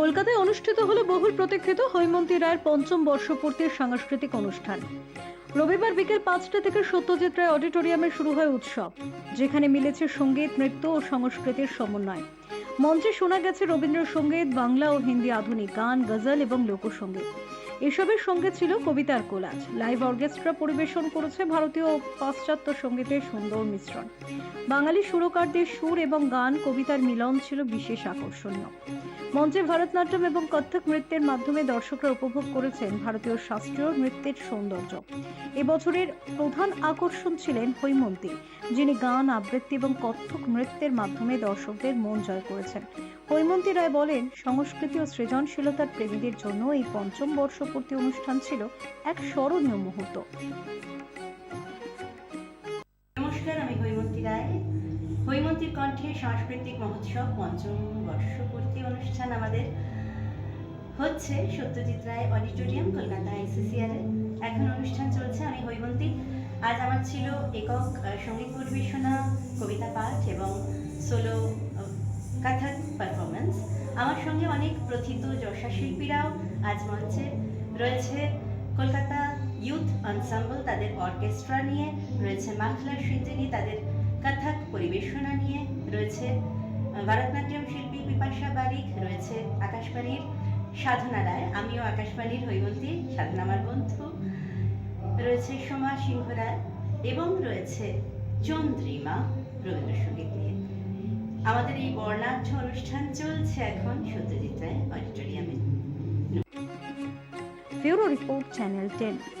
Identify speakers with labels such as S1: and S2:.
S1: কলকাতায় অনুষ্ঠিত হলো বহুল প্রতীক্ষিত হৈমন্তী রায়ের পঞ্চম বর্ষপূর্তির সাংস্কৃতিক অনুষ্ঠান। রবিবার বিকেল পাঁচটা থেকে সত্যজিৎ রায় অডিটোরিয়ামে শুরু হয় উৎসব, যেখানে মিলেছে সংগীত, নৃত্য ও সংস্কৃতির সমন্বয়। মঞ্চে শোনা গেছে রবীন্দ্রসঙ্গীত, বাংলা ও হিন্দি আধুনিক গান, গজল এবং লোকসঙ্গীত। এসবের সঙ্গে ছিল কবিতার কোলাজ। লাইভ অর্কেস্ট্রা পরিবেশন করেছে ভারতীয় পাশ্চাত্য সঙ্গীতের সুন্দর মিশ্রণ। বাঙালি সুরকারদের সুর এবং গান কবিতার মিলন ছিল বিশেষ আকর্ষণীয়। মঞ্চে ভারতনাট্যম এবং কত্থক নৃত্যের মাধ্যমে দর্শকরা উপভোগ করেছেন ভারতীয় শাস্ত্রীয় নৃত্যের সৌন্দর্য। এবছরের প্রধান আকর্ষণ ছিলেন হৈমন্তী, যিনি গান, আবৃত্তি এবং কত্থক নৃত্যের মাধ্যমে দর্শকদের মন জয় করেছেন। হৈমন্তী রায় বলেন, সংস্কৃতি ও সৃজনশীলতার প্রেমীদের জন্য এই পঞ্চম বর্ষপূর্তি অনুষ্ঠান ছিল এক স্মরণীয় মুহূর্ত।
S2: নমস্কার, আমি হৈমন্তী রায়। হৈমন্তীর কণ্ঠে সাংস্কৃতিক মহোৎসব পঞ্চম বর্ষপূর্তি অনুষ্ঠান আমাদের হচ্ছে সত্যজিৎ রায় অডিটোরিয়াম, কলকাতা আইসিসিআর এখন অনুষ্ঠান চলছে, আমি হৈমন্তী। আজ আমার ছিল একক সংগীত পরিবেশনা, কবিতা পাঠ এবং সোলো কাথাক পারফরমেন্স আমার সঙ্গে অনেক প্রথিত যশা শিল্পীরাও আজ মঞ্চে। রয়েছে কলকাতা ইউথ আনসাম্বল তাদের অর্কেস্ট্রা নিয়ে, রয়েছে মাখলা সিঞ্জিনী তাদের কথক পরিবেশনা নিয়ে, রয়েছে ভারতনাট্যম শিল্পী পিপাসা বারিক, রয়েছে আকাশবাণীর সাধনা রায়, আমিও আকাশবাণীর হৈমন্তী, সাধনা আমার বন্ধু, রয়েছে সোমা সিংহ রায় এবং রয়েছে চন্দ্রিমা রবীন্দ্রসঙ্গীত নিয়ে। আমাদের এই বর্ণাঢ্য অনুষ্ঠান চলছে এখন Satyajit Ray
S1: Furo Report Channel 10.